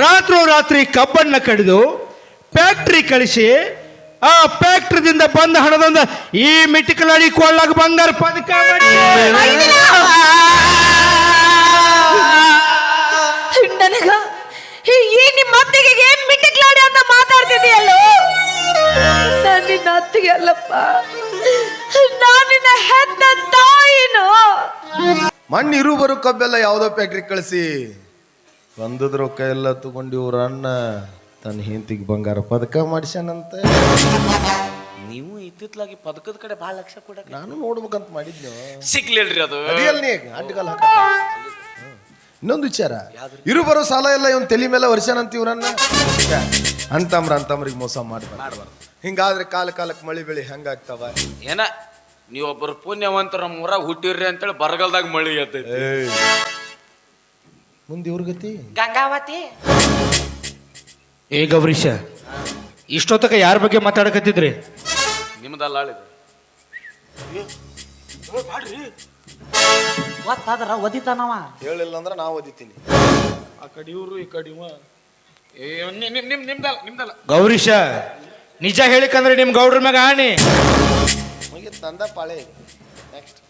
ರಾತ್ರೋ ರಾತ್ರಿ ಕಬ್ಬನ್ನ ಕಡಿದು ಫ್ಯಾಕ್ಟ್ರಿ ಕಳಿಸಿ ಆ ಫ್ಯಾಕ್ಟ್ರಿದಿಂದ ಬಂದ ಹಣದಿಂದ ಈ ಮಿಟಿಕಲಾಡಿ ಕೊಳ್ಳಾಗ ಬಂಗಾರ ಪದಕ ನನಗ ಈ ನಿಮ್ಮ ಅತ್ತಿಗೆ ಏನು ಮಿಟ್ಟಿಕ್ಲಾಡಿ ಅಂತ ಮಾತಾಡ್ತಿದೀಯಲ್ಲೋ ನಾನು ನಿನ್ನ ಅತ್ತಿಗೆ ಅಲ್ಲಪ್ಪ. ನಾನು ನಿನ್ನ ಹೆತ್ತ ತಾಯಿನು? ಮಣ್ಣು ಇರು ಬರೋ ಕಬ್ಬೆಲ್ಲ ಯಾವುದೋ ಫ್ಯಾಕ್ಟ್ರಿ ಕಳಿಸಿ. ಬಂದದ ರೊಕ್ಕ ಎಲ್ಲ ತಗೊಂಡು ಇವ್ರ ಅಣ್ಣ ತನ್ನ ಹೆಂತಿಗೆ ಬಂಗಾರ ಪದಕ ಮಾಡಿಸ್ಯಾನಂತ. ನೀವು ಇತ್ತಿತ್ಲಾಗಿ ಪದಕದ ಕಡೆ ಭಾಳ ಲಕ್ಷ ಕೊಡಕ್ಕೆ. ನಾನು ನೋಡ್ಬೇಕಂತ ಮಾಡಿದ್ನು? ಸಿಕ್ಲಿಲ್ರಿ ಅದು. ಅದಿಯಲ್ ನೀ ಅಡ್ಡಗಾಲ ಹಾಕ ಇನ್ನೊಂದು ವಿಚಾರ. ಇರು ಬರೋ ಸಾಲ ಎಲ್ಲ ಇವನ್ ತಲೆ ಮೇಲೆ ವರ್ಷನಂತ ಇವ್ರನ್ನ? ಅಂತಮ್ರ ಅಂತಮ್ರಿಗೆ ಮೋಸ ಮಾಡ್ಬಾರ್ದು. ಹಿಂಗಾದ್ರೆ ಕಾಲ ಕಾಲಕ್ಕೆ ಮಳಿ ಬೆಳಿ ಹೆಂಗಾಗ್ತಾವ? ಏನ ನೀವೊಬ್ಬರು ಪುಣ್ಯವಂತರ ಮೂರ ಹುಟ್ಟಿರ್ರಿ ಅಂತೇಳಿ ಬರಗಾಲದಾಗ ಮಳಿ ಎತ್ತೈತಿ ಮುಂದೆ ಇವ್ರ ಗತಿ? ಗಂಗಾವತಿ. ಏ ಗೌರೀಶ ಇಷ್ಟೊತ್ತಕ ಯಾರ ಬಗ್ಗೆ ಮಾತಾಡಕತ್ತಿದ್ರಿ? ನಿಮ್ದಲ್ಲ ಆಳಿದ ಗೊತ್ತಾದ್ರ ಒದಿತಾನವ ಹೇಳಿಲ್ಲ ಅಂದ್ರೆ ನಾವು ಓದಿತೀನಿ. ಆ ಕಡೆ ಇವ್ರು ಈ ಕಡೆ ಇವ ಏ, ನಿಮ್ ನಿಮ್ ನಿಮ್ ನಿಮ್ದಲ್ಲ ನಿಮ್ದಲ್ಲ. ಗೌರೀಶ ನಿಜ ಹೇಳಿಕಂದ್ರೆ ನಿಮ್ ಗೌಡ್ರ ಮ್ಯಾಗ ಆಣಿ. ಮುಗಿತ್ ತಂದ ಪಾಳೆ ನೆಕ್ಸ್ಟ್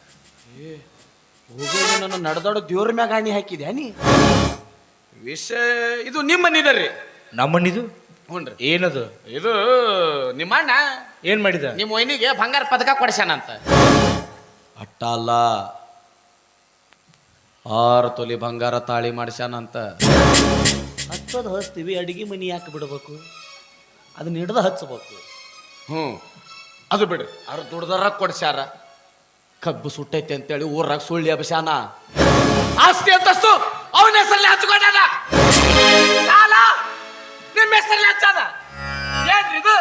ಹೋಗಿ ನನ್ನ ನಡೆದಾಡೋ ದೇವ್ರ ಮ್ಯಾಗ ಹಣಿ ಹಾಕಿದ್ಯಾ ನೀ ವಿಷಯ ಇದು ನಿಮ್ಮ ನೀರರಿ ನಮ್ಮಣ್ಣಿದು ಹ್ಞೂನ್ರಿ ಏನದು? ಇದು ನಿಮ್ಮ ಅಣ್ಣ ಏನ್ ಮಾಡಿದ? ನಿಮ್ಮ ಒಯ್ನಿಗೆ ಬಂಗಾರ ಪದಕ ಕೊಡ್ಸ್ಯಾನಂತ ಅಟ್ಟ ಅಲ್ಲ ಆರು ತೊಲಿ ಬಂಗಾರ ತಾಳಿ ಮಾಡ್ಸ್ಯಾನಂತ ಹಚ್ಚೋದು ಹಚ್ತೀವಿ ಅಡಿಗೆ ಮನಿ ಯಾಕೆ ಬಿಡ್ಬೇಕು? ಅದನ್ನ ಹಿಡ್ದು ಹಚ್ಚಬೇಕು. ಹ್ಞೂ. ಅದು ಬಿಡ್ರಿ ಅವ್ರು ದುಡ್ದಾರ ಕೊಡ್ಸ್ಯಾರ. ಕಬ್ಬು ಸುಟ್ಟೈತೆ ಅಂತೇಳಿ ಊರಾಗ ಸುಳ್ಳಿ ಅಭಿಷಾನ ಆಸ್ತಿ ಅಂತಸ್ತು, ಅವನ ಹೆಸರಲ್ಲಿ ಹಚ್ಕೊಂಡಾನ. ನಿಮ್ಮ ಹೆಸರಲ್ಲಿ ಹಚ್ಚದ ಏನ್ರಿ ಇದು?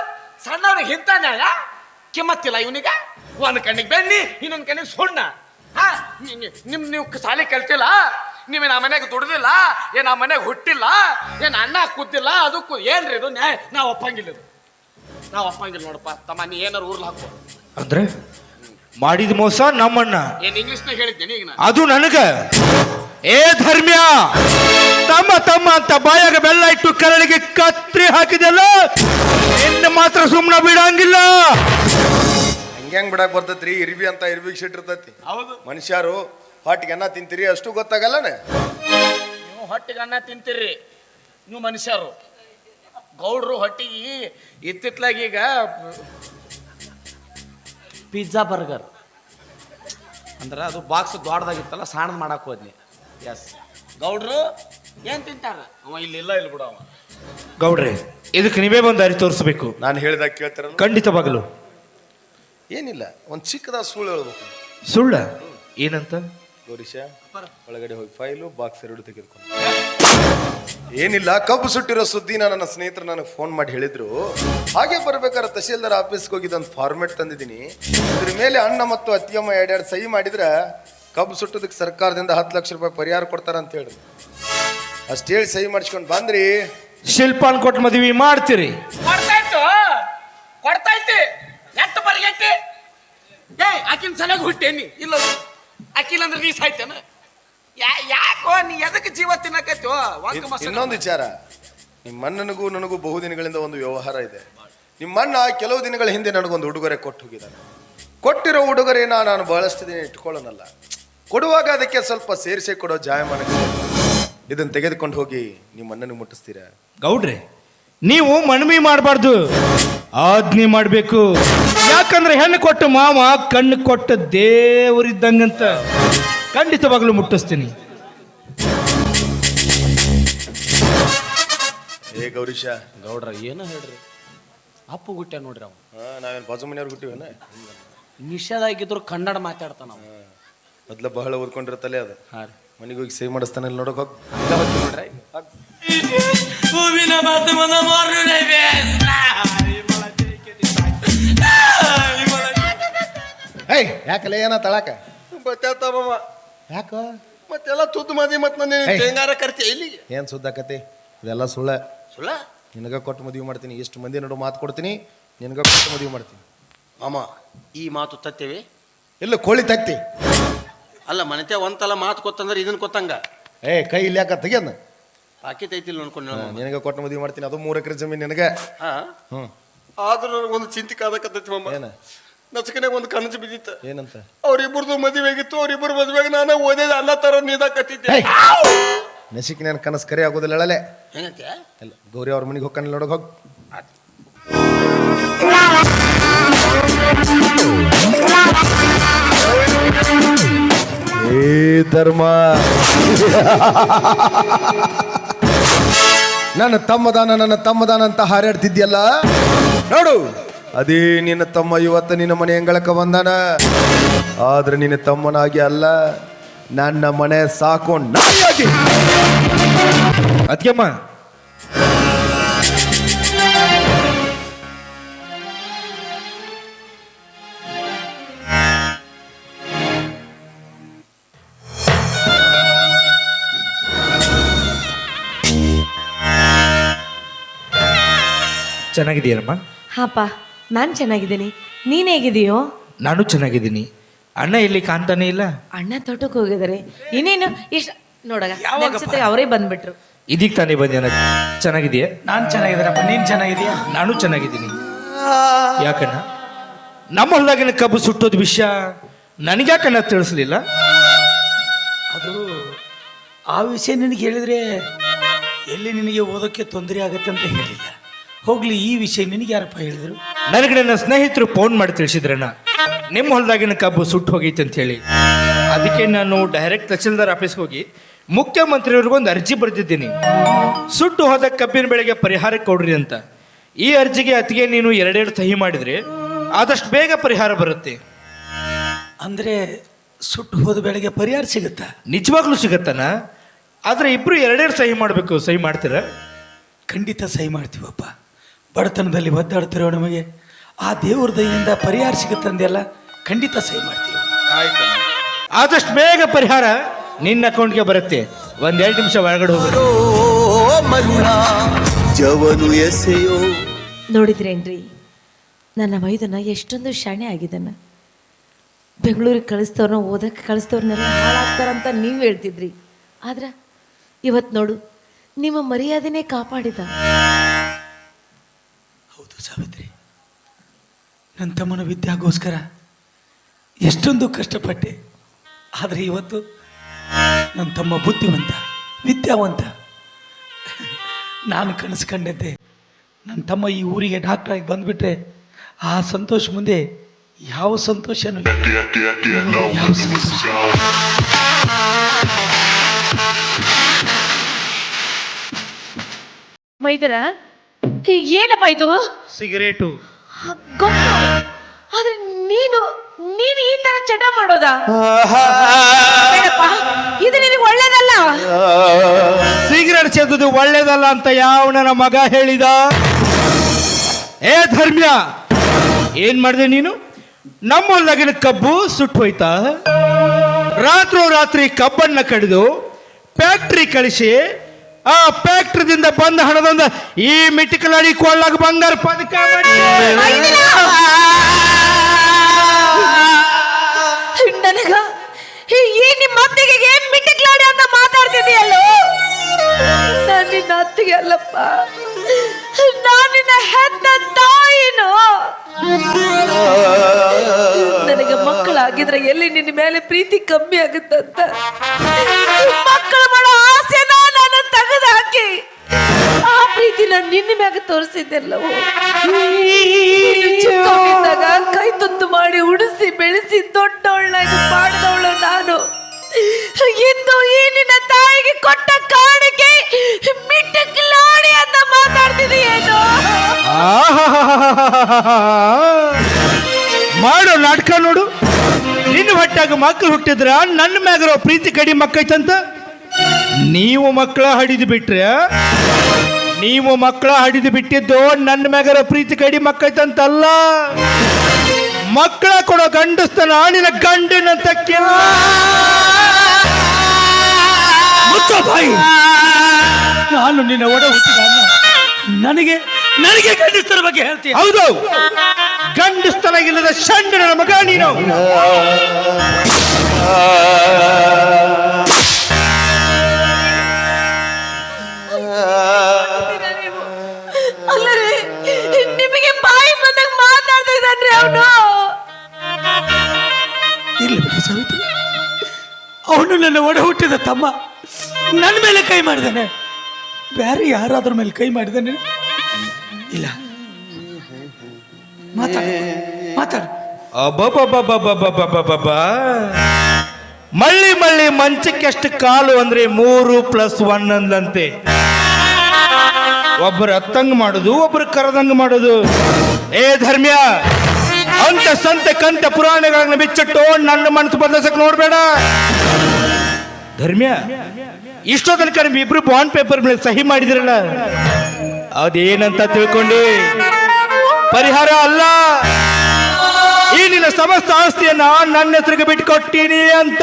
ಸಣ್ಣವ್ರಿಗೆ ಇಂಥ ನ್ಯಾಯ? ಕಿಮ್ಮತ್ತಿಲ್ಲ ಇವನಿಗೆ? ಒಂದು ಕಣ್ಣಿಗೆ ಬೆನ್ನಿ, ಇನ್ನೊಂದು ಕಣ್ಣಿಗೆ ಸುಣ್ಣ. ಹಾ ನಿಮ್ ನೀವು ಸಾಲಿ ಕಲ್ತಿಲ್ಲ ನಿಮ್ಮ ಆ ಮನೆಗೆ ದುಡ್ದಿಲ್ಲ? ಏನ್ ಆ ಮನೆಗೆ ಹುಟ್ಟಿಲ್ಲ? ಏನ್ ಅಣ್ಣ ಕುದ್ದಿಲ್ಲ ಅದಕ್ಕೂ ಏನ್ರಿ ಇದು ನ್ಯಾಯ? ನಾವು ಒಪ್ಪಂಗಿಲ್ಲ ಇದು. ನಾವು ಒಪ್ಪಂಗಿಲ್ಲ ನೋಡಪ್ಪ. ತಮ್ಮ, ನೀ ಏನಾರು ಊರ್ಲ್ ಹಾಕೋ ಅಂದ್ರೆ ಮಾಡಿದ ಮೋಸ ನಮ್ಮಣ್ಣ ಏನ್ ಇಂಗ್ಲಿಷ್ನಾಗ ಹೇಳಿದ್ದೇನೆ ಈಗ ನಾನು? ಅದು ನನಗ. ಏ ಧರ್ಮ್ಯ ತಮ್ಮ ತಮ್ಮ ಅಂತ ಬಾಯಾಗ ಬೆಲ್ಲ ಇಟ್ಟು ಕರಳಿಗೆ ಕತ್ರಿ ಹಾಕಿದೆಲ್ಲ ನಿನ್ನ ಮಾತ್ರ ಸುಮ್ಮನೆ ಬಿಡಂಗಿಲ್ಲ. ಹಂಗೆ ಹೆಂಗ್ ಬಿಡಕ್ ಬರ್ತೈತ್ರಿ? ಇರ್ಬಿ ಅಂತ ಇರ್ಬಿಗ್ ಸಿಟ್ ಇರ್ತೈತಿ. ಹೌದು. ಮನುಷ್ಯರು ಹೊಟ್ಟಿಗೆ ಅನ್ನ ತಿಂತೀರಿ ಅಷ್ಟು ಗೊತ್ತಾಗಲ್ಲನೆ? ನೀವು ಹೊಟ್ಟಿಗೆ ಅನ್ನ ತಿಂತೀರಿ ನೀವು ಮನುಷ್ಯರು. ಗೌಡ್ರು ಹೊಟ್ಟಿಗೆ ಇತ್ತಿತ್ಲಾಗ ಈಗ ಪಿಜ್ಜಾ ಬರ್ಗರ್. ಅಂದ್ರೆ ಅದು ಬಾಕ್ಸ್ ದೊಡ್ಡದಾಗಿತ್ತಲ್ಲ ಸಣ್ಣ ಮಾಡಕ್ ಹೋದ್ನಿ. ಎಸ್ ಗೌಡ್ರು ಏನು ತಿಂತಾರ? ಅವ ಇಲ್ಲಿ ಇಲ್ಲ ಇಲ್ಲಿ ಬಿಡ ಅವ. ಗೌಡ್ರೆ ಇದಕ್ಕೆ ನೀವೇ ಒಂದು ದಾರಿ ತೋರಿಸ್ಬೇಕು. ನಾನು ಹೇಳಿದಾಗ ಖಂಡಿತ ಖಂಡಿತವಾಗಲು ಏನಿಲ್ಲ ಒಂದು ಚಿಕ್ಕದ ಸುಳ್ಳು ಹೇಳ್ಬೇಕು. ಸುಳ್ಳ? ಏನಂತ? ಗೌರೀಶ ಒಳಗಡೆ ಹೋಗಿ ಫೈಲು ಬಾಕ್ಸ್ ಎರಡು ತೆಗೆದುಕೊಂಡು ಏನಿಲ್ಲ ಕಬ್ಬು ಸುಟ್ಟಿರೋ ಸುದ್ದಿನ ನನ್ನ ಸ್ನೇಹಿತರು ನನಗೆ ಫೋನ್ ಮಾಡಿ ಹೇಳಿದ್ರು. ಹಾಗೆ ಬರ್ಬೇಕಾದ್ರೆ ತಹಶೀಲ್ದಾರ್ ಆಫೀಸ್ಗೆ ಹೋಗಿದ್ದ ಒಂದು ಫಾರ್ಮೆಟ್ ತಂದಿದ್ದೀನಿ. ಇದ್ರ ಮೇಲೆ ಅಣ್ಣ ಮತ್ತು ಅತ್ತಿಯಮ್ಮ ಎರಡೆರಡು ಸಹಿ ಮಾಡಿದ್ರೆ ಕಬ್ಬು ಸುಟ್ಟೋದಕ್ಕೆ ಸರ್ಕಾರದಿಂದ ಹತ್ತು ಲಕ್ಷ ರೂಪಾಯಿ ಪರಿಹಾರ ಕೊಡ್ತಾರೆ ಅಂತ ಹೇಳಿದ್ರು. ಅಷ್ಟು ಹೇಳಿ ಸಹಿ ಮಾಡಿಸ್ಕೊಂಡು ಬಂದ್ರಿ. ಶಿಲ್ಪಾನ್ ಕೊಟ್ಟು ಮದುವೆ ಮಾಡ್ತೀರಿ. ಕೊಡ್ತಾಯ್ತು. ಕೊಡ್ತಾಯ್ತಿ. ಎಷ್ಟು ಬರ್ಗೆಟ್ಟಿ ಏ ಆಕಿನ ಸಲಗ ಹುಟ್ಟೇನಿ. ಇಲ್ಲ ಆಕಿಲ್ಲ ಅಂದ್ರೆ ನೀ ಸಾಯ್ತೇನ? ಯಾಕೋ ನೀ ಎದಕ್ಕೆ ಜೀವ ತಿನ್ನಕತ್ತೋ? ಇನ್ನೊಂದು ವಿಚಾರ. ನಿಮ್ಮ ಅಣ್ಣನಿಗೂ ನನಗೂ ಬಹುದಿನಗಳಿಂದ ಒಂದು ವ್ಯವಹಾರ ಇದೆ. ನಿಮ್ಮ ಅಣ್ಣ ಕೆಲವು ದಿನಗಳ ಹಿಂದೆ ನನಗೊಂದು ಉಡುಗೊರೆ ಕೊಟ್ಟು ಹೋಗಿದ್ದಾನೆ. ಕೊಟ್ಟಿರೋ ಉಡುಗೊರೆನ ನಾನು ಬಹಳಷ್ಟು ದಿನ ಇಟ್ಕೊಳ್ಳೋನಲ್ಲ. ಕೊಡುವಾಗ ಅದಕ್ಕೆ ಸ್ವಲ್ಪ ಸೇರಿಸಿ ಕೊಡೋ ಜಾಯಮಾನಕ್ಕೆ ಇದನ್ನು ತೆಗೆದುಕೊಂಡು ಹೋಗಿ ನಿಮ್ಮ ಅಣ್ಣನಿಗೆ ಮುಟ್ಟಿಸ್ತೀರಾ? ಗೌಡ್ರಿ ನೀವು ಮನವಿ ಮಾಡಬಾರ್ದು. ಆಜ್ಞೆ ಮಾಡಬೇಕು. ಯಾಕಂದ್ರೆ ಹೆಣ್ಣು ಕೊಟ್ಟು ಮಾವ ಕಣ್ಣು ಕೊಟ್ಟ ದೇವರಿದ್ದಂಗಂತ. ಖಂಡಿತವಾಗ್ಲೂ ಮುಟ್ಟಿಸ್ತೀನಿ. ಏ ಗೌರೀಶ ಗೌಡ್ರ ಏನೋ ಹೇಳ್ರಿ? ಅಪ್ಪು ಗುಟ್ಟೆ ನೋಡ್ರಿ ಅವ. ನಾವೇನು ಬಾಜು ಮನೆಯವ್ರು ಹುಟ್ಟಿವೇನ? ನಿಷೇಧ ಆಗಿದ್ರು ಕನ್ನಡ ಮಾತಾಡ್ತಾನ ಅವ. ಮೊದ್ಲು ಬಹಳ ಓದ್ಕೊಂಡಿರತ್ತಲೇ ಅದು. ಹಾ ರೀ. ಮನೆಗೆ ಹೋಗಿ ಸೇವ್ ಮಾಡಿಸ್ತಾನೆ ನೋಡಕ್ ಹೋಗ್. ಹಂಗ. ಹೋಗ್ತೀವಿ ನೋಡ್ರಿ ಹೂವಿನ ಮಾಧ್ಯಮದ ಮಾರುನೆ ಏಯ್ ಯಾಕಲ್ಲ ಏನ ತಳಕ? ಬತ್ತಾತಮ್ಮ ಯಾಕ? ಮತ್ತೆಲ್ಲ ತುದ್ದು ಮದಿ ಮತ್ತೆ ನನ್ನ ಹೆಂಗಾರ ಕರ್ಚೆ ಕರ್ತಿ ಇಲ್ಲಿಗೆ ಸುದ್ದ ಸುದ್ದಾಕತಿ ಇದೆಲ್ಲ ಸುಳ್ಳ. ಸುಳ್ಳ? ನಿನಗ ಕೊಟ್ಟು ಮದುವೆ ಮಾಡ್ತೀನಿ. ಎಷ್ಟು ಮಂದಿ ನೋಡು ಮಾತು ಕೊಡ್ತೀನಿ. ನಿನಗ ಕೊಟ್ಟು ಮದುವೆ ಮಾಡ್ತೀನಿ. ಮಾಮ ಈ ಮಾತು ತತ್ತೇವಿ? ಇಲ್ಲ ಕೋಳಿ ತತ್ತಿ. ಅಲ್ಲ ಮನೆತೆ ಒಂದಲ್ಲ ಮಾತು ಕೊತ್ತಂದ್ರೆ ಇದನ್ನ ಕೊತ್ತಂಗ? ಏ ಕೈ ಇಲ್ಲಿ ಯಾಕ ತೆಗಿಯನ್ನ ಆಕಿತೈತಿಲ್ಲ ಅನ್ಕೊಂಡು ನಿನಗ ಕೊಟ್ಟು ಮದುವೆ ಮಾಡ್ತೀನಿ. ಅದು ಮೂರು ಎಕರೆ ಜಮೀನು ನಿನಗೆ. ಹಾ? ಹ್ಮ್. ಆದ್ರೂ ನನಗೊಂದು ಚಿಂತೆ ಕಾದಕತ್ತೈತಿ ಮಾಮ. ಏನ? ನಚಕನೆ ಒಂದು ಕನಸು ಬಿದ್ದಿತ್ತು. ಏನಂತ? ಅವ್ರಿಬ್ರದ್ದು ಮದುವೆ ಆಗಿತ್ತು ಅವ್ರಿಬ್ರು ಮದುವೆಗೆ ನಾನು ಓದಿದ ಅನ್ನ ತರ ನೀದಾಕತ್ತಿದ್ದೆ ನಸಿಕ್ ನನ್ನ ಕನಸು ಕರೆ ಆಗೋದಿಲ್ಲ ಹೇಳಲೆ ಏನಂತೆ ಇಲ್ಲ ಗೌರಿ ಅವ್ರ ಮನೆಗೆ ಹೋಗ್ಕೊಂಡು ನೋಡಕ್ ಹೋಗ್. ಏ ಧರ್ಮ. ನನ್ನ ತಮ್ಮದಾನ ನನ್ನ ತಮ್ಮದಾನ ಅಂತ ಹಾರಾಡ್ತಿದ್ಯಲ್ಲ? ನೋಡು. ಅದೇ ನಿನ್ನ ತಮ್ಮ ಇವತ್ತು ನಿನ್ನ ಮನೆ ಅಂಗಳಕ್ಕೆ ಬಂದಾನ. ಆದ್ರೆ ನಿನ್ನ ತಮ್ಮನಾಗಿ ಅಲ್ಲ ನನ್ನ ಮನೆ ಸಾಕು ನಾಯಿಯಾಗಿ ಅದಕ್ಕೆಮ್ಮ ಚೆನ್ನಾಗಿದೆಯಲ್ಲಮ್ಮ ಹಾಪ. ನಾನು ಚೆನ್ನಾಗಿದ್ದೀನಿ. ನೀನು ಹೇಗಿದೆಯೋ ನಾನು ಚೆನ್ನಾಗಿದ್ದೀನಿ. ಅಣ್ಣ ಇಲ್ಲಿ ಕಾಣ್ತಾನೆ ಇಲ್ಲ? ಅಣ್ಣ ತೋಟಕ್ಕೆ ಹೋಗಿದ್ದಾರೆ. ಇನ್ನೇನು? ಇಷ್ಟ ನೋಡಗ ಅನ್ಸುತ್ತೆ ಅವರೇ ಬಂದ್ಬಿಟ್ರು. ಇದೀಗ ತಾನೇ ಬಂದ ಚೆನ್ನಾಗಿದೆಯಾ ನಾನು ಚೆನ್ನಾಗಿದ್ದೀರಪ್ಪ ನೀನು ಚೆನ್ನಾಗಿದೆಯಾ ನಾನು ಚೆನ್ನಾಗಿದ್ದೀನಿ. ಯಾಕಣ್ಣ? ನಮ್ಮ ಹೊಲದಾಗಿನ ಕಬ್ಬು ಸುಟ್ಟೋದ ವಿಷಯ ನನಗ್ಯಾಕಣ್ಣ ತಿಳಿಸ್ಲಿಲ್ಲ? ಅದು ಆ ವಿಷಯ ನಿನಗೆ ಹೇಳಿದ್ರೆ ಎಲ್ಲಿ ನಿನಗೆ ಓದೋಕ್ಕೆ ತೊಂದರೆ ಆಗುತ್ತೆ ಅಂತ ಹೇಳಿಲ್ಲ. ಹೋಗ್ಲಿ ಈ ವಿಷಯ ನಿನಗೆ ಯಾರಪ್ಪ ಹೇಳಿದ್ರು? ನನಗೆ ನನ್ನ ಸ್ನೇಹಿತರು ಫೋನ್ ಮಾಡಿ ತಿಳಿಸಿದ್ರಣ್ಣ ನಿಮ್ಮ ಹೊಲದಾಗಿನ ಕಬ್ಬು ಸುಟ್ಟು ಹೋಗೈತೆ ಅಂತ ಹೇಳಿ. ಅದಕ್ಕೆ ನಾನು ಡೈರೆಕ್ಟ್ ತಹಸೀಲ್ದಾರ್ ಆಫೀಸ್ಗೆ ಹೋಗಿ ಮುಖ್ಯಮಂತ್ರಿಯವ್ರಿಗೊಂದು ಅರ್ಜಿ ಬರೆದಿದ್ದೀನಿ. ಸುಟ್ಟು ಹೋದ ಕಬ್ಬಿನ ಬೆಳೆಗೆ ಪರಿಹಾರ ಕೊಡ್ರಿ ಅಂತ. ಈ ಅರ್ಜಿಗೆ ಅತಿಗೆ ನೀನು ಎರಡೆರಡು ಸಹಿ ಮಾಡಿದ್ರೆ ಆದಷ್ಟು ಬೇಗ ಪರಿಹಾರ ಬರುತ್ತೆ. ಅಂದರೆ ಸುಟ್ಟು ಹೋದ ಬೆಳೆಗೆ ಪರಿಹಾರ ಸಿಗುತ್ತಾ? ನಿಜವಾಗ್ಲೂ ಸಿಗತ್ತಾನ ಆದ್ರೆ ಇಬ್ಬರು ಎರಡೆರಡು ಸಹಿ ಮಾಡಬೇಕು ಸಹಿ ಮಾಡ್ತೀರಾ? ಖಂಡಿತ ಸಹಿ ಮಾಡ್ತೀವಪ್ಪ. ಬಡತನದಲ್ಲಿ ಒದ್ದಾಡ್ತಿರೋ ನಮಗೆ ಆ ದೇವ್ರ ದಯಿಂದ ಪರಿಹಾರ ಸಿಗುತ್ತಂದೆಲ್ಲ ಖಂಡಿತ ಸಹಿ ಮಾಡ್ತೀವಿ. ಆದಷ್ಟು ಬೇಗ ಪರಿಹಾರ ನಿನ್ನ ಅಕೌಂಟ್ಗೆ ಬರುತ್ತೆ. ಒಂದೆರಡು ನಿಮಿಷ ಒಳಗಡೆ ಹೋಗೋದು ಮರುಳ ಜವನು ಎಸೆಯೋ. ನೋಡಿದ್ರೇನ್ರಿ ನನ್ನ ಮೈದನ ಎಷ್ಟೊಂದು ಶಾಣೆ ಆಗಿದ್ದಾನ. ಬೆಂಗಳೂರಿಗೆ ಕಳಿಸ್ತವ್ರನ್ನ ಓದಕ್ಕೆ ಕಳಿಸ್ತವ್ರನ್ನೆಲ್ಲ ಹಾಳಾಗ್ತಾರಂತ ನೀವು ಹೇಳ್ತಿದ್ರಿ. ಆದ್ರೆ ಇವತ್ತು ನೋಡು ನಿಮ್ಮ ಮರ್ಯಾದೆನೇ ಕಾಪಾಡಿದ. ಸಾವಿತ್ರಿ ನನ್ನ ತಮ್ಮನ ವಿದ್ಯಾಗೋಸ್ಕರ ಎಷ್ಟೊಂದು ಕಷ್ಟಪಟ್ಟೆ, ಆದರೆ ಇವತ್ತು ನನ್ನ ತಮ್ಮ ಬುದ್ಧಿವಂತ, ವಿದ್ಯಾವಂತ. ನಾನು ಕನಸು ಕಂಡಂತೆ ನನ್ನ ತಮ್ಮ ಈ ಊರಿಗೆ ಡಾಕ್ಟ್ರಾಗಿ ಬಂದುಬಿಟ್ರೆ ಆ ಸಂತೋಷ ಮುಂದೆ ಯಾವ ಸಂತೋಷನೂ ಮೈದರ ಯಾವ ಸಂತೋಷ ಮೈದನ ಏನಪ್ಪ ಇದು? ಸಿಗರೇಟು. ಗೊತ್ತು ಆದ್ರೆ ನೀನು ನೀನು ಈ ತರ ಚಟ ಮಾಡೋದಾ? ಬೇಡಪ್ಪ, ಇದು ನಿನಗೆ ಒಳ್ಳೇದಲ್ಲ. ಸಿಗರೇಟ್ ಸೇದುದು ಒಳ್ಳೇದಲ್ಲ ಅಂತ ಯಾವ ನನ್ನ ಮಗ ಹೇಳಿದ? ಏ ಧರ್ಮ್ಯ ಏನ್ ಮಾಡಿದೆ ನೀನು? ನಮ್ಮ ಲಗಿನ ಕಬ್ಬು ಸುಟ್ಟು ಹೋಯ್ತಾ? ರಾತ್ರೋ ರಾತ್ರಿ ಕಬ್ಬನ್ನ ಕಡಿದು ಫ್ಯಾಕ್ಟ್ರಿ ಕಳಿಸಿ ಆ ಫ್ಯಾಕ್ಟ್ರಿದಿಂದ ಬಂದ ಹಣದಿಂದ ಈ ಮಿಟಿಕಲಾಡಿ ಕೊಳ್ಳಾಗ ಬಂಗಾರ ಪದಕ ನನಗ ಈ ನಿಮ್ಮ ಅತ್ತಿಗೆಗೆ ಮಿಟ್ಟಕ್ಲಾಡಿ ಅಂತ ಮಾತಾಡ್ತಿದೀಯಲ್ಲೋ ನಾನು ನಿನ್ನ ಅತ್ತಿಗೆ ಅಲ್ಲಪ್ಪ. ನಾನು ನಿನ್ನ ಹೆತ್ತ ತಾಯಿನೋ? ನನಗೆ ಮಕ್ಕಳಾಗಿದ್ರೆ ಎಲ್ಲಿ ನಿನ್ನ ಮೇಲೆ ಪ್ರೀತಿ ಕಮ್ಮಿ ಆಗುತ್ತಂತ? ಮಕ್ಕಳು ಮಾಡೋ ಆಸೆನ ಪ್ರೀತಿನ ನಿನ್ನ ಮ್ಯಾಗ ತೋರಿಸಿದ್ದೆಲ್ಲವೂ? ನೀನು ಚಿಕ್ಕವನಿದ್ದಾಗ ಕೈ ತುತ್ತು ಮಾಡಿ ಉಡಿಸಿ ಬೆಳೆಸಿ ದೊಡ್ಡವಳಾಗಿ ಮಾಡಿದವಳು ನಾನು. ಇಂದು ಈ ನಿನ್ನ ತಾಯಿಗೆ ಕೊಟ್ಟ ಕಾಣಿಕೆ ಮಿಟ್ಟಕ್ಲಾಡಿ ಅಂತ ಮಾತಾಡ್ತಿದೀಯೇನು ಮಾಡೋ ನಾಟಕ ನೋಡು. ನಿನ್ನ ಹೊಟ್ಟಾಗ ಮಕ್ಕಳು ಹುಟ್ಟಿದ್ರ ನನ್ನ ಮ್ಯಾಗರೋ ಪ್ರೀತಿ ಕಡಿಮೆ ಮಕ್ಕೈತಂತ? ನೀವು ಮಕ್ಕಳ ಹಡಿದು ಬಿಟ್ರೆ ನೀವು ಮಕ್ಕಳ ಹಡಿದು ಬಿಟ್ಟಿದ್ದು ನನ್ನ ಮ್ಯಾಗರ ಪ್ರೀತಿ ಕಡಿ ಮಕ್ಕಳ ಮಕ್ಕಳ ಕೊಡೋ ಗಂಡಸ್ತನ ನಿನ್ನ ಗಂಡನಂತ ಕೆಲ ಮುಚ್ಚೋ ಬಾಯಿ. ನಾನು ನಿನ್ನ ಒಡ ಹುಟ್ಟಿದ ನನಗೆ ನನಗೆ ಗಂಡಸ್ತರ ಬಗ್ಗೆ ಹೇಳ್ತೀನಿ ಹೌದು. ಗಂಡಸ್ತನ ಇಲ್ಲದ ಷಂಡನ ಮಗ ನೀನು. ಬಾಯಿ ಬಂದಾಗ ಮಾತಾಡ್ತಾ ಅವನು. ಇಲ್ಲ ಬಿಡು ಸಾವಿತ್ರಿ ಅವನು ನನ್ನ ಒಡ ಹುಟ್ಟಿದ ತಮ್ಮ. ನನ್ನ ಮೇಲೆ ಕೈ ಮಾಡಿದಾನೆ. ಬೇರೆ ಯಾರಾದ್ರ ಮೇಲೆ ಕೈ ಮಾಡಿದಾನೆ? ಇಲ್ಲ. ಮಾತಾಡು ಮಾತಾಡು. ಅಬ್ಬಬ್ಬಬ್ಬಬ್ಬಬ್ಬಬ್ಬಬ್ಬಬ್ಬ. ಮಳ್ಳಿ ಮಳ್ಳಿ ಮಂಚಕ್ಕೆಷ್ಟು ಕಾಲು ಅಂದ್ರೆ ಮೂರು ಪ್ಲಸ್ ಒನ್ ಅಂದಂತೆ ಒಬ್ಬರು ಅತ್ತಂಗ್ ಮಾಡುದು, ಒಬ್ಬರು ಕರದಂಗ್ ಮಾಡುದು. ಏ ಧರ್ಮ್ಯ, ಅಂತ ಸಂತ ಕಂತ ಪುರಾಣಗಳನ್ನ ಬಿಚ್ಚಿಟ್ಟು ನನ್ನ ಮನಸ್ಸು ಬದಲಿಸಕ್ ನೋಡ್ಬೇಡ. ಧರ್ಮ್ಯ ಇಷ್ಟೋ ತನಕ ಇಬ್ರು ಬಾಂಡ್ ಪೇಪರ್ ಮೇಲೆ ಸಹಿ ಮಾಡಿದಿರಲ್ಲ. ಅದೇನಂತ ತಿಳ್ಕೊಂಡಿ? ಪರಿಹಾರ ಅಲ್ಲ. ಈ ನಿನ್ನ ಸಮಸ್ತ ಆಸ್ತಿಯನ್ನ ನನ್ನ ಹೆಸರಿಗೆ ಬಿಟ್ಕೊಟ್ಟೀನಿ ಅಂತ.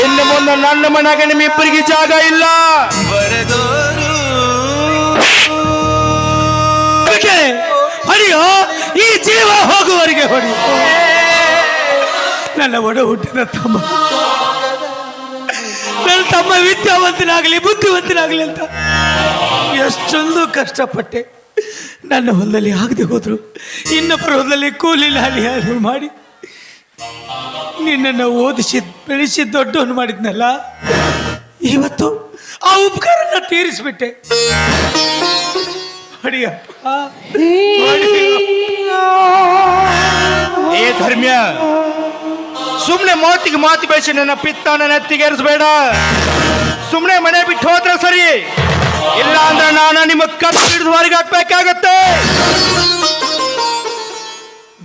ಇನ್ನು ಮುಂದೆ ನನ್ನ ಮನೆಗೆ ನಿಮ್ಮಿಬ್ಬರಿಗೆ ಜಾಗ ಇಲ್ಲ. ಹೊಡೆಯೋ, ಈ ಜೀವ ಹೋಗುವವರಿಗೆ ಹೊಡಿ ನನ್ನ ಒಡ ಹುಟ್ಟಿದ ತಮ್ಮ. ನನ್ನ ತಮ್ಮ ವಿದ್ಯಾವಂತನಾಗಲಿ, ಬುದ್ಧಿವಂತನಾಗಲಿ ಅಂತ ಎಷ್ಟೊಂದು ಕಷ್ಟಪಟ್ಟೆ. ನನ್ನ ಹೊಲದಲ್ಲಿ ಆಗದೆ ಹೋದ್ರು. ಇನ್ನೊಬ್ಬರ ಹೊಲದಲ್ಲಿ ಕೂಲಿ ಅದು ಮಾಡಿ. ನಿನ್ನನ್ನು ಓದಿಸಿ ಬೆಳೆಸಿ ದೊಡ್ಡವನು ಮಾಡಿದ್ನಲ್ಲ ಇವತ್ತು ಆ ಉಪಕಾರನ ತೀರಿಸ್ಬಿಟ್ಟೆ. ಅಡಿಯಪ್ಪ ಏ ಧರ್ಮ್ಯ ಸುಮ್ನೆ ಮಾತಿಗೆ ಮಾತು ಬೆಳೆಸಿ ನನ್ನ ಪಿತ್ತನ ನೆತ್ತಿಗೇರಿಸಬೇಡ ಸುಮ್ನೆ ಮನೆ ಬಿಟ್ಟು ಹೋದ್ರೆ ಸರಿ. ಇಲ್ಲ ಅಂದ್ರೆ ನಾನು ನಿಮ್ಮ ಕತ್ತು ಹಿಡಿದು ಹೊರಗೆ ಹಾಕ್ಬೇಕಾಗತ್ತೆ.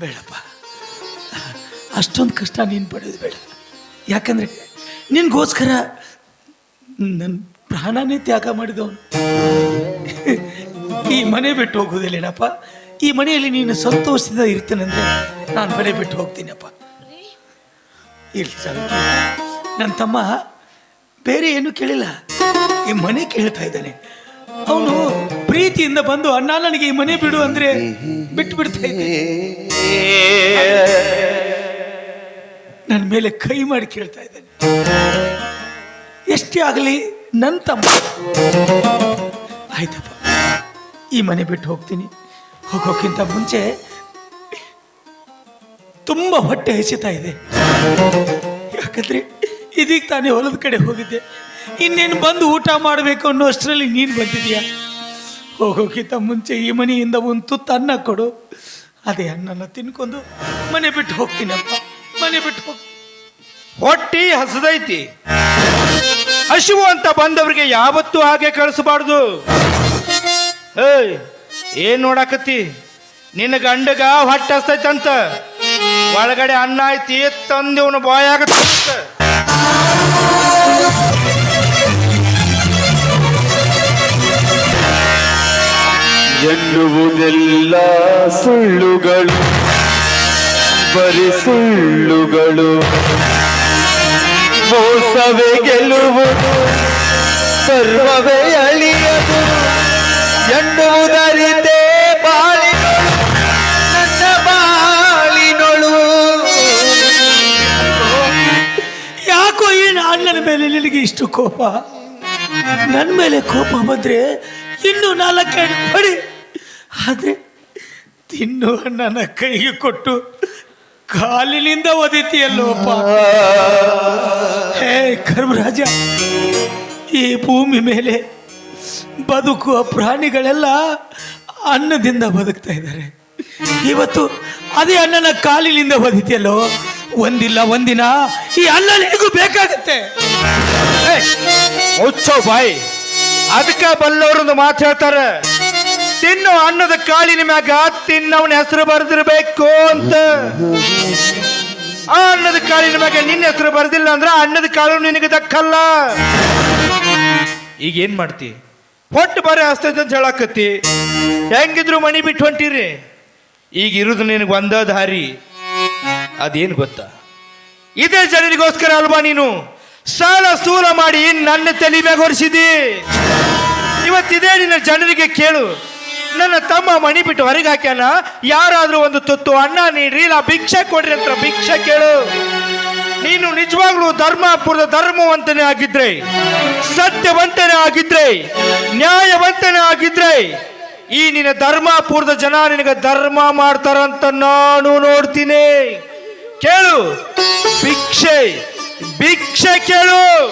ಬೇಡಪ್ಪ. ಅಷ್ಟೊಂದು ಕಷ್ಟ ನೀನು ಪಡೆದು ಬೇಡ. ಯಾಕಂದರೆ ನಿನಗೋಸ್ಕರ ನನ್ನ ಪ್ರಾಣನೇ ತ್ಯಾಗ ಮಾಡಿದವನು. ಈ ಮನೆ ಬಿಟ್ಟು ಹೋಗೋದಿಲ್ಲೇನಪ್ಪ ಈ ಮನೆಯಲ್ಲಿ ನೀನು ಸಂತೋಷದಿಂದ ಇರ್ತೇನೆಂದ್ರೆ ನಾನು ಮನೆ ಬಿಟ್ಟು ಹೋಗ್ತೀನಪ್ಪ. ಇಲ್ಲ ಸರ್ ನನ್ನ ತಮ್ಮ ಬೇರೆ ಏನು ಕೇಳಿಲ್ಲ. ಈ ಮನೆ ಕೇಳ್ತಾ ಇದ್ದಾನೆ. ಅವನು ಪ್ರೀತಿಯಿಂದ ಬಂದು ಅಣ್ಣ ನನಗೆ ಈ ಮನೆ ಬಿಡು ಅಂದ್ರೆ ಬಿಟ್ಟು ಬಿಡ್ತಾ ಇದ್ದೆ ನನ್ನ ಮೇಲೆ ಕೈ ಮಾಡಿ ಕೇಳ್ತಾ ಇದ್ದಾನೆ. ಎಷ್ಟೇ ಆಗಲಿ ನನ್ನ ತಮ್ಮ. ಆಯ್ತಪ್ಪ, ಈ ಮನೆ ಬಿಟ್ಟು ಹೋಗ್ತೀನಿ. ಹೋಗೋಕ್ಕಿಂತ ಮುಂಚೆ ತುಂಬ ಹೊಟ್ಟೆ ಹೆಚ್ಚುತ್ತಾ ಇದೆ. ಯಾಕಂದ್ರೆ ಇದೀಗ ತಾನೇ ಹೊಲದ ಕಡೆ ಹೋಗಿದ್ದೆ. ಇನ್ನೇನು ಬಂದು ಊಟ ಮಾಡಬೇಕು ಅನ್ನೋ ಅಷ್ಟರಲ್ಲಿ ನೀನು ಬಂದಿದೆಯಾ? ಹೋಗೋಕ್ಕಿಂತ ಮುಂಚೆ ಈ ಮನೆಯಿಂದ ಒಂದು ತುತ್ತು ಅನ್ನ ಕೊಡು. ಅದೇ ಅನ್ನನ ತಿನ್ಕೊಂಡು ಮನೆ ಬಿಟ್ಟು ಹೋಗ್ತೀನಪ್ಪ. ಮನೆ ಬಿಟ್ಟು ಹೊಟ್ಟಿ ಹಸದೈತಿ. ಹಸಿವು ಅಂತ ಬಂದವರಿಗೆ ಯಾವತ್ತೂ ಹಾಗೆ ಕಳಿಸಬಾರ್ದು. ಏಯ್ ಏನ್ ನೋಡಾಕತ್ತಿ? ನಿನ್ನ ಗಂಡಗ ಹೊಟ್ಟೆ ಅಂತ ಒಳಗಡೆ ಅನ್ನ ಐತಿ, ತಂದು ಇವನು ಆಗತ್ತ ಎನ್ನುವುದೆಲ್ಲ ಸುಳ್ಳುಗಳು. ಬರಿ ಸುಳ್ಳುಗಳು. ಮೋಸವೇ ಗೆಲ್ಲುವುದು, ಸರ್ವವೇ ಅಳಿಯದು. ಎನ್ನುವುದರಿದೆ ಬಾಳಿನೊಳು, ನನ್ನ ಬಾಳಿನೊಳು. ಯಾಕೋ ಏನು ಅಣ್ಣನ ಮೇಲೆ ನಿನಗೆ ಇಷ್ಟು ಕೋಪ? ನನ್ನ ಮೇಲೆ ಕೋಪ ಬಂದ್ರೆ ಇನ್ನು ನಾಲ್ಕೈದು ಪಡಿ ಆದ್ರೆ ತಿನ್ನು ನನ್ನ ಕೈಗೆ ಕೊಟ್ಟು ಕಾಲಿನಿಂದ ಒದಿತಿಯಲ್ಲೋಪ್ಪ ಹೇ ಕರ್ಮರಾಜ, ಈ ಭೂಮಿ ಮೇಲೆ ಬದುಕುವ ಪ್ರಾಣಿಗಳೆಲ್ಲ ಅನ್ನದಿಂದ ಬದುಕ್ತಾ ಇದ್ದಾರೆ. ಇವತ್ತು ಅದೇ ಅನ್ನನ ಕಾಲಿನಿಂದ ಒದಿತಿಯಲ್ಲೋ ಒಂದಿಲ್ಲ, ಒಂದಿನ ಈ ಅನ್ನ ನಿನಗೂ ಬೇಕಾಗುತ್ತೆ. ಮುಚ್ಚೋ ಬಾಯಿ, ಅದಕ್ಕೆ ಬಲ್ಲವರೊಂದು ಮಾತು ಹೇಳ್ತಾರೆ. ತಿನ್ನು ಅನ್ನದ ಕಾಳಿನ ಮ್ಯಾಗ ತಿನ್ನವನ ಹೆಸರು ಬರೆದಿರ್ಬೇಕು ಅಂತ. ಅನ್ನದ ಕಾಳಿನ ಬಗ್ಗೆ ನಿನ್ನ ಹೆಸರು ಬರೆದಿಲ್ಲ ಅಂದ್ರೆ ಅನ್ನದ ಕಾಳು ನಿನಗೆ ದಕ್ಕಲ್ಲ. ಈಗ ಏನ್ ಮಾಡ್ತಿ? ಹೊಟ್ಟು ಬಾರಿ ಆಗ್ತೈತೆ ಅಂತ ಹೇಳಾಕತ್ತಿ. ಹೆಂಗಿದ್ರು ಮಣಿ ಬಿಟ್ಟು ಹೊಂಟಿರಿ. ಈಗ ಇರುದು ನಿನಗೆ ಒಂದ ದಾರಿ. ಅದೇನು ಗೊತ್ತಾ? ಇದೇ ಜನರಿಗೋಸ್ಕರ ಅಲ್ವಾ ನೀನು? ಸಾಲ ಸೂಲ ಮಾಡಿ ನನ್ನ ತಲೆ ಮ್ಯಾಗ ಹೊರಿಸಿದಿ ಇವತ್ತಿದೇ ನಿನ್ನ ಜನರಿಗೆ ಕೇಳು. ನನ್ನ ತಮ್ಮ ಮಣಿ ಬಿಟ್ಟು ಹೊರಗೆ ಹಾಕ್ಯಾನ? ಯಾರಾದ್ರೂ ಒಂದು ತುತ್ತು ಅಣ್ಣ ನೀಡ್ರಿ, ಇಲ್ಲ ಭಿಕ್ಷೆ ಕೊಡ್ರಿ ಅಂತ ಭಿಕ್ಷೆ ಕೇಳು. ನೀನು ನಿಜವಾಗ್ಲೂ ಧರ್ಮಪುರದ ಧರ್ಮವಂತನೇ ಆಗಿದ್ರೆ, ಸತ್ಯವಂತನೇ ಆಗಿದ್ರೆ, ನ್ಯಾಯವಂತನೇ ಆಗಿದ್ರೆ, ಈ ನಿನ್ನ ಧರ್ಮಪುರದ ಜನ ನಿನಗೆ ಧರ್ಮ ಮಾಡ್ತಾರಂತ ನಾನು ನೋಡ್ತೀನಿ. ಕೇಳು. ಭಿಕ್ಷೆ ಭಿಕ್ಷೆ ಕೇಳು.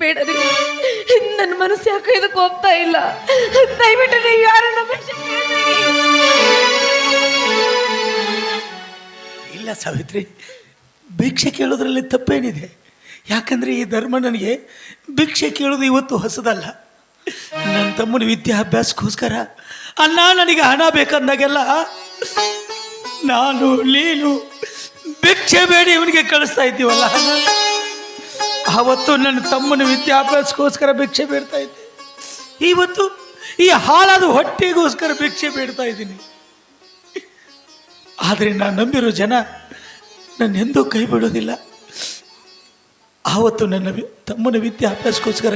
ಬೇಡ ನನ್ನ ಮನಸ್ಸು ಯಾಕೋ ಇದಕ್ಕೆ ಹೋಗ್ತಾ ಇಲ್ಲ. ದಯವಿಟ್ಟು ನೀವು ಯಾರು ಕೇಳ್ಬೇಡಿ. ಇಲ್ಲ ಸಾವಿತ್ರಿ, ಭಿಕ್ಷೆ ಕೇಳೋದ್ರಲ್ಲಿ ತಪ್ಪೇನಿದೆ. ಯಾಕಂದ್ರೆ ಈ ಧರ್ಮ ನನಗೆ ಭಿಕ್ಷೆ ಕೇಳೋದು ಇವತ್ತು ಹೊಸದಲ್ಲ. ನನ್ನ ತಮ್ಮನ ವಿದ್ಯಾಭ್ಯಾಸಕ್ಕೋಸ್ಕರ ಅಣ್ಣ ನನಗೆ ಹಣ ಬೇಕಂದಾಗೆಲ್ಲ ನಾನು, ನೀನು ಭಿಕ್ಷೆ ಬೇಡಿ ಇವನಿಗೆ ಕಳಿಸ್ತಾ ಇದ್ದೀವಲ್ಲ. ಆವತ್ತು ನನ್ನ ತಮ್ಮನ ವಿದ್ಯಾಭ್ಯಾಸಕ್ಕೋಸ್ಕರ ಭಿಕ್ಷೆ ಬೇಡ್ತಾ ಇದ್ದೆ. ಇವತ್ತು ಈ ಹಾಳಾದ ಹೊಟ್ಟೆಗೋಸ್ಕರ ಭಿಕ್ಷೆ ಬೇಡ್ತಾ ಇದ್ದೀನಿ. ಆದರೆ ನಾನು ನಂಬಿರೋ ಜನ ನನ್ನ ಎಂದೂ ಕೈ ಬಿಡೋದಿಲ್ಲ. ಆವತ್ತು ನನ್ನ ತಮ್ಮನ ವಿದ್ಯಾಭ್ಯಾಸಕ್ಕೋಸ್ಕರ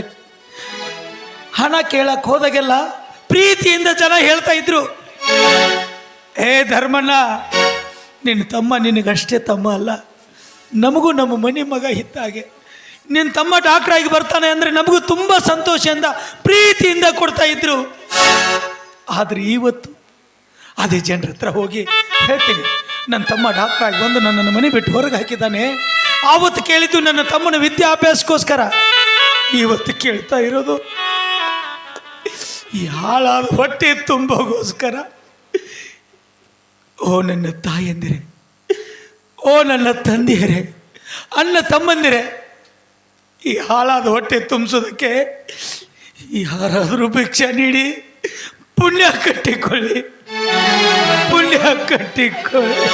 ಹಣ ಕೇಳಕ್ಕೆ ಹೋದಾಗೆಲ್ಲ ಪ್ರೀತಿಯಿಂದ ಜನ ಹೇಳ್ತಾ ಇದ್ರು. ಏ ಧರ್ಮಣ್ಣ ನಿನ್ನ ತಮ್ಮ ನಿನಗಷ್ಟೇ ತಮ್ಮ ಅಲ್ಲ. ನಮಗೂ ನಮ್ಮ ಮನೆ ಮಗ ಇದ್ದಾಗೆ ನಿನ್ನ ತಮ್ಮ ಡಾಕ್ಟ್ರ್ ಆಗಿ ಬರ್ತಾನೆ ಅಂದರೆ ನಮಗೂ ತುಂಬ ಸಂತೋಷದಿಂದ ಪ್ರೀತಿಯಿಂದ ಕೊಡ್ತಾ ಇದ್ರು. ಆದರೆ ಇವತ್ತು ಅದೇ ಜನರ ಹತ್ರ ಹೋಗಿ ಹೇಳ್ತೀನಿ ನನ್ನ ತಮ್ಮ ಡಾಕ್ಟರ್ ಆಗಿ ಬಂದು ನನ್ನನ್ನು ಮನೆ ಬಿಟ್ಟು ಹೊರಗೆ ಹಾಕಿದ್ದಾನೆ. ಆವತ್ತು ಕೇಳಿದ್ದು ನನ್ನ ತಮ್ಮನ ವಿದ್ಯಾಭ್ಯಾಸಕ್ಕೋಸ್ಕರ. ಇವತ್ತು ಕೇಳ್ತಾ ಇರೋದು, ಈ ಹಾಳಾದ ಹೊಟ್ಟೆ ತುಂಬೋಗೋಸ್ಕರ. ಓ ನನ್ನ ತಾಯಂದಿರೆ, ಓ ನನ್ನ ತಂದೆಯರೇ, ಅಣ್ಣ ತಮ್ಮಂದಿರೆ ಈ ಹಾಳಾದ ಹೊಟ್ಟೆ ತುಂಬಿಸೋದಕ್ಕೆ ಯಾರಾದರೂ ಭಿಕ್ಷೆ ನೀಡಿ ಪುಣ್ಯ ಕಟ್ಟಿಕೊಳ್ಳಿ. ಪುಣ್ಯ ಕಟ್ಟಿಕೊಳ್ಳಿ.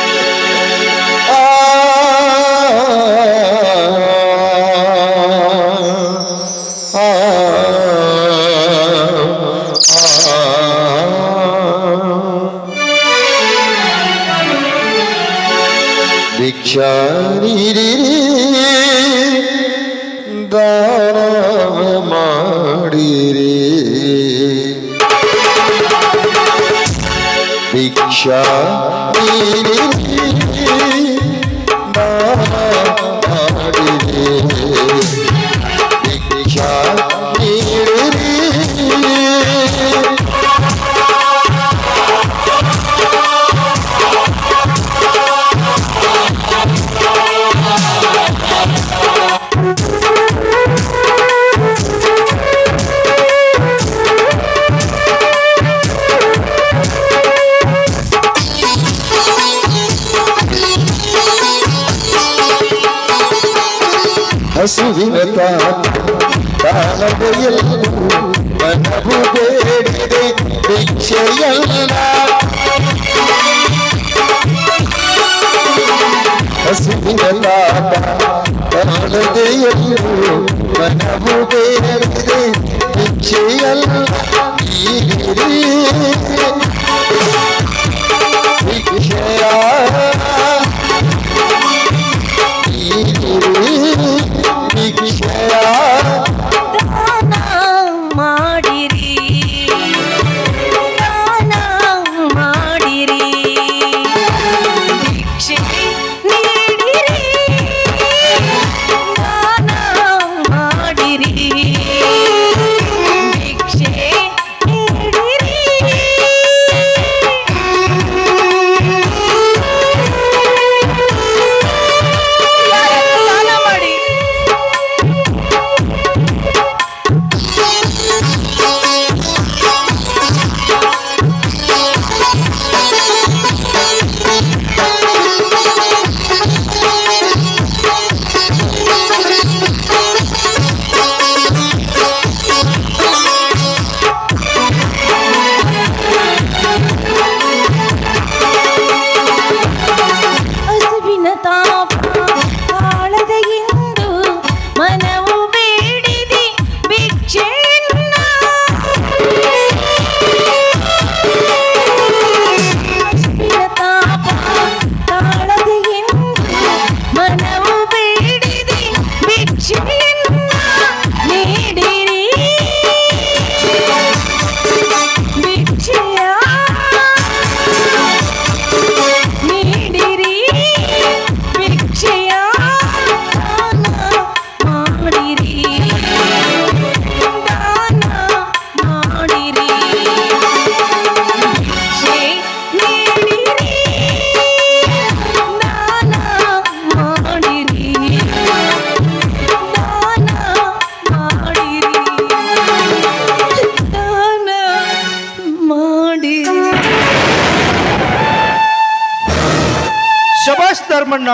ಭಿಕ್ಷಾ ನೀಡಿರಿ ಭಿಕ್ಷಾ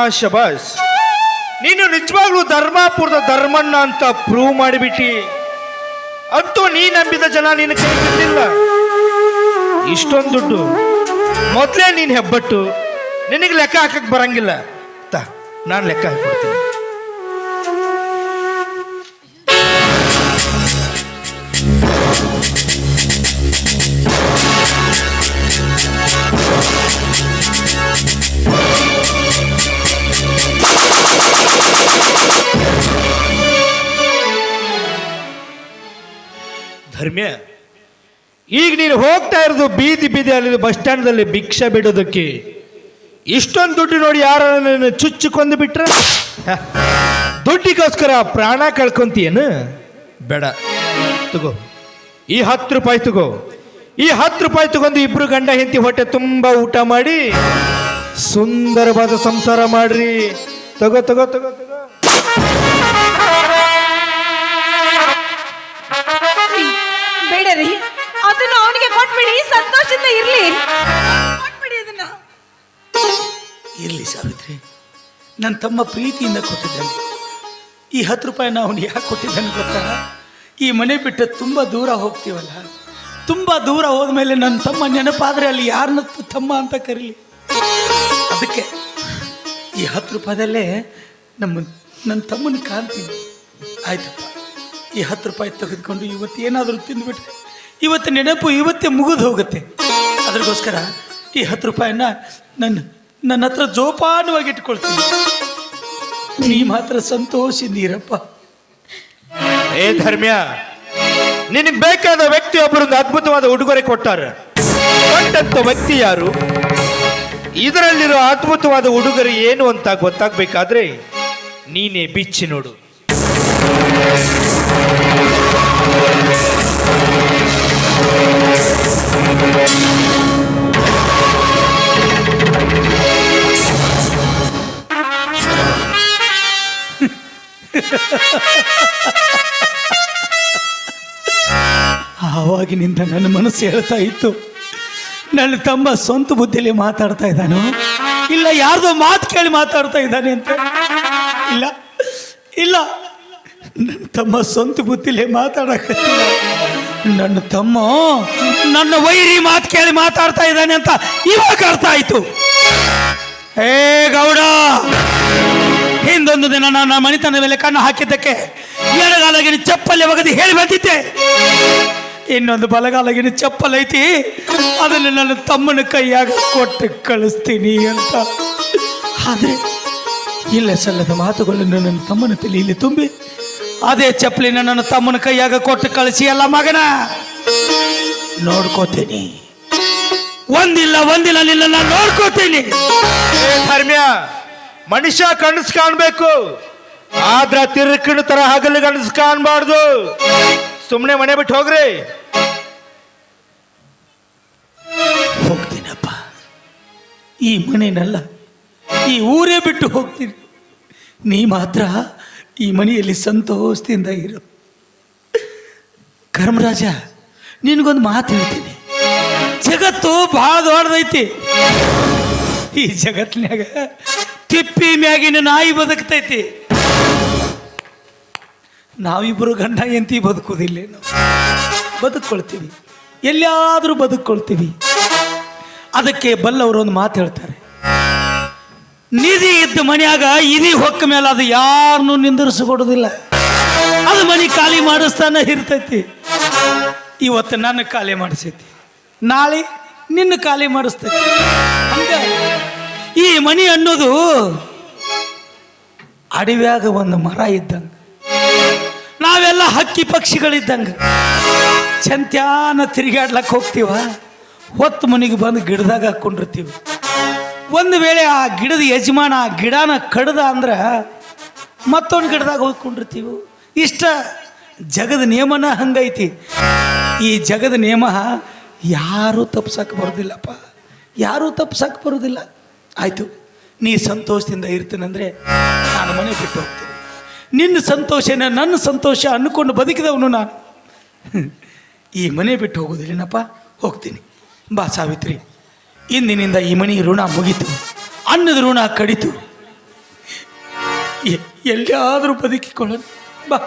ಶಬಾಸ್ ನೀನು ನಿಜವಾಗ್ಲೂ ಧರ್ಮಾಪುರದ ಧರ್ಮಣ್ಣ ಅಂತ ಪ್ರೂವ್ ಮಾಡಿಬಿಟ್ಟಿ. ಅಂತೂ ನೀ ನಂಬಿದ ಜನ ನಿನ್ನ ಕೈ ಇಷ್ಟೊಂದು ದುಡ್ಡು. ಮೊದಲೇ ನೀನು ಹೆಬ್ಬಟ್ಟು. ನಿನಗೆ ಲೆಕ್ಕ ಹಾಕಕ್ಕೆ ಬರಂಗಿಲ್ಲ. ತ, ನಾನು ಲೆಕ್ಕ ಹಾಕೊಡ್ತೀನಿ ಧರ್ಮ್ಯ ಈಗ ನೀನು ಹೋಗ್ತಾ ಇರೋದು ಬೀದಿ ಬೀದಿ ಅಲ್ಲಿ ಬಸ್ ಸ್ಟ್ಯಾಂಡ್ದಲ್ಲಿ ಭಿಕ್ಷೆ ಬಿಡೋದಕ್ಕೆ. ಇಷ್ಟೊಂದು ದುಡ್ಡು ನೋಡಿ ಯಾರ ಚುಚ್ಚು ಕೊಂದು ಬಿಟ್ರ? ದುಡ್ಡಿಗೋಸ್ಕರ ಪ್ರಾಣ ಕಳ್ಕೊಂತೀಯೇನು? ಬೇಡ. ತಗೋ. ಈ ಹತ್ತು ರೂಪಾಯಿ ತಗೋ. ಈ ಹತ್ತು ರೂಪಾಯಿ ತಗೊಂಡು ಇಬ್ರು ಗಂಡ ಹೆಂಡತಿ ಹೊಟ್ಟೆ ತುಂಬ ಊಟ ಮಾಡಿ ಸುಂದರವಾದ ಸಂಸಾರ ಮಾಡ್ರಿ. ತಗೋ ತಗೋ ತಗೋ ತಗೋ. ನನ್ನ ತಮ್ಮ ಪ್ರೀತಿಯಿಂದ ಕೊಟ್ಟಿದ್ದಾನೆ. ಈ ಹತ್ತು ರೂಪಾಯಿ ಅವನು ಯಾಕೆ ಕೊಟ್ಟಿದ್ದಾನೆ ಗೊತ್ತಾ? ಈ ಮನೆ ಬಿಟ್ಟು ತುಂಬ ದೂರ ಹೋಗ್ತೀವಲ್ಲ? ತುಂಬ ದೂರ ಹೋದ್ಮೇಲೆ ನನ್ನ ತಮ್ಮ ನೆನಪಾದರೆ ಅಲ್ಲಿ ಯಾರನ್ನ ತಮ್ಮ ಅಂತ ಕರೀಲಿ. ಅದಕ್ಕೆ ಈ ಹತ್ತು ರೂಪಾಯಿದಲ್ಲೇ ನಮ್ಮ ನನ್ನ ತಮ್ಮನ ಕಾಣ್ತೀನಿ. ಆಯ್ತಪ್ಪ ಈ ಹತ್ತು ರೂಪಾಯಿ ತೆಗೆದುಕೊಂಡು ಇವತ್ತು ಏನಾದರೂ ತಿಂದುಬಿಟ್ರೆ, ಇವತ್ತು ನೆನಪು ಇವತ್ತೇ ಮುಗಿದು ಹೋಗುತ್ತೆ. ಅದ್ರಗೋಸ್ಕರ ಈ ಹತ್ತು ರೂಪಾಯಿನ ನನ್ನ ನನ್ನ ಹತ್ರ ಜೋಪಾನವಾಗಿ ಇಟ್ಕೊಳ್ತೀನಿ. ನೀ ಮಾತ್ರ ಸಂತೋಷದಿಂದಿರಪ್ಪ ಏ ಧರ್ಮ್ಯ, ನಿನಗೆ ಬೇಕಾದ ವ್ಯಕ್ತಿ ಒಬ್ಬರೊಂದು ಅದ್ಭುತವಾದ ಉಡುಗೊರೆ ಕೊಟ್ಟಾರೆ. ಕೊಟ್ಟಂತ ವ್ಯಕ್ತಿ ಯಾರು? ಇದರಲ್ಲಿರೋ ಅದ್ಭುತವಾದ ಉಡುಗೊರೆ ಏನು ಅಂತ ಗೊತ್ತಾಗ್ಬೇಕಾದ್ರೆ ನೀನೇ ಬಿಚ್ಚಿ ನೋಡು. ಆವಾಗಿನಿಂದ ನನ್ನ ಮನಸ್ಸು ಹೇಳ್ತಾ ಇತ್ತು. ನನ್ನ ತಮ್ಮ ಸ್ವಂತ ಬುದ್ಧಿಯಲ್ಲಿ ಮಾತಾಡ್ತಾ ಇದ್ದಾನೋ? ಇಲ್ಲ, ಯಾರ್ದೋ ಮಾತು ಕೇಳಿ ಮಾತಾಡ್ತಾ ಇದ್ದಾನೆ ಅಂತ. ಇಲ್ಲ ಇಲ್ಲ. ನನ್ನ ತಮ್ಮ ಸ್ವಂತ ಬುದ್ಧಿಲೇ ಮಾತಾಡಕ ನನ್ನ ತಮ್ಮ ನನ್ನ ವೈರಿ ಮಾತು ಕೇಳಿ ಮಾತಾಡ್ತಾ ಇದ್ದಾನೆ ಅಂತ ಇವಾಗ ಅರ್ಥ ಆಯ್ತು. ಹೇ ಹಿಂದೊಂದು ದಿನ ನನ್ನ ಮಣಿತನ ಮೇಲೆ ಕಣ್ಣು ಹಾಕಿದ್ದಕ್ಕೆ ಎಡಗಾಲಗಿನ ಚಪ್ಪಲಿ ಒಗದು ಹೇಳಿ ಬಂದಿದ್ದೆ. ಇನ್ನೊಂದು ಬಲಗಾಲಗಿನ ಚಪ್ಪಲ್ ಐತಿ, ಅದನ್ನು ನನ್ನ ತಮ್ಮನ ಕೈಯಾಗ ಕೊಟ್ಟು ಕಳಿಸ್ತೀನಿ ಅಂತ. ಆದರೆ ಇಲ್ಲ ಸಲ್ಲದ ಮಾತುಗಳನ್ನು ನನ್ನ ತಮ್ಮನ ತಲೆಯಲ್ಲಿ ತುಂಬಿ, ಅದೇ ಚಪ್ಪಲಿನ ನನ್ನ ತಮ್ಮನ ಕೈಯಾಗ ಕೊಟ್ಟು ಕಳಿಸಿ ಅಲ್ಲ ಮಗನ. ನೋಡ್ಕೋತೀನಿ. ಒಂದಿಲ್ಲ ಒಂದಿಲ್ಲ ನಿನ್ನ ನಾನು ನೋಡ್ಕೋತೀನಿ. ಧರ್ಮ್ಯ ಮನುಷ್ಯ ಕನಸು ಕಾಣ್ಬೇಕು. ಆದ್ರ ತಿರುಕಿನ ತರ ಹಗಲು ಕನಸು ಕಾಣಬಾರ್ದು. ಸುಮ್ಮನೆ ಮನೆ ಬಿಟ್ಟು ಹೋಗ್ರಿ. ಹೋಗ್ತೀನಪ್ಪ. ಈ ಮನೆನಲ್ಲ, ಈ ಊರೇ ಬಿಟ್ಟು ಹೋಗ್ತೀನಿ. ನೀ ಮಾತ್ರ ಈ ಮನೆಯಲ್ಲಿ ಸಂತೋಷದಿಂದ ಇರು. ಕರ್ಮರಾಜ, ನಿನಗೊಂದು ಮಾತು ಹೇಳ್ತೀನಿ. ಜಗತ್ತು ಭಾಳ ದೊಡ್ಡದೈತಿ. ಈ ಜಗತ್ತಿನ್ಯಾಗ ತಿಪ್ಪಿ ಮ್ಯಾಗಿನ ನಾಯಿ ಬದುಕ್ತೈತಿ. ನಾವಿಬ್ಬರು ಗಂಡ ಎಂತಿ ಬದುಕೋದಿಲ್ಲ ನಾವು ಬದುಕೊಳ್ತೀವಿ ಎಲ್ಲಿಯಾದರೂ ಬದುಕೊಳ್ತೀವಿ ಅದಕ್ಕೆ ಬಲ್ಲವರು ಒಂದು ಮಾತು ಹೇಳ್ತಾರೆ. ನಿಧಿ ಇದ್ದ ಮನೆಯಾಗ ಇದಿ ಹೊಕ್ಕ ಮೇಲೆ ಅದು ಯಾರನ್ನೂ ನಿಂದಿರಿಸಿಕೊಡೋದಿಲ್ಲ. ಅದು ಮನೆ ಖಾಲಿ ಮಾಡಿಸ್ತಾನೆ ಇರ್ತೈತಿ. ಇವತ್ತು ನನ್ನ ಖಾಲಿ ಮಾಡಿಸೈತಿ. ನಾಳೆ ನಿನ್ನ ಖಾಲಿ ಮಾಡಿಸ್ತೈತಿ. ಹಂಗ ಈ ಮನಿ ಅನ್ನೋದು ಅಡವ್ಯಾಗ ಒಂದು ಮರ ಇದ್ದಂಗೆ. ನಾವೆಲ್ಲ ಹಕ್ಕಿ ಪಕ್ಷಿಗಳಿದ್ದಂಗೆ. ಚಂತ್ಯಾನ ತಿರುಗಾಡ್ಲಕ್ಕೆ ಹೋಗ್ತೀವ? ಹೊತ್ತು ಮನೆಗೆ ಬಂದು ಗಿಡದಾಗ ಹಾಕ್ಕೊಂಡಿರ್ತೀವಿ ಒಂದು ವೇಳೆ ಆ ಗಿಡದ ಯಜಮಾನ ಆ ಗಿಡನ ಕಡ್ದ ಅಂದ್ರೆ ಮತ್ತೊಂದು ಗಿಡದಾಗ ಹೋಗ್ಕೊಂಡಿರ್ತೀವಿ ಇಷ್ಟ ಜಗದ ನಿಯಮನ ಹಂಗೈತಿ. ಈ ಜಗದ ನಿಯಮ ಯಾರೂ ತಪ್ಸಕ್ಕೆ ಬರೋದಿಲ್ಲಪ್ಪ. ಯಾರೂ ತಪ್ಸಕ್ಕೆ ಬರೋದಿಲ್ಲ. ಆಯಿತು, ನೀ ಸಂತೋಷದಿಂದ ಇರ್ತೀನಂದ್ರೆ ನಾನು ಮನೆ ಬಿಟ್ಟು ಹೋಗ್ತೀನಿ. ನಿನ್ನ ಸಂತೋಷನ ನನ್ನ ಸಂತೋಷ ಅನ್ಕೊಂಡು ಬದುಕಿದವನು ನಾನು. ಈ ಮನೆ ಬಿಟ್ಟು ಹೋಗೋದಿಲ್ಲನಪ್ಪ? ಹೋಗ್ತೀನಿ. ಬಾ ಸಾವಿತ್ರಿ, ಇಂದಿನಿಂದ ಈ ಮನೆ ಋಣ ಮುಗೀತು. ಅನ್ನದ ಋಣ ಕಡಿತು. ಎಲ್ಲಿಯಾದರೂ ಬದುಕಿಕೊಳ್ಳೋಣ. ಬಾ.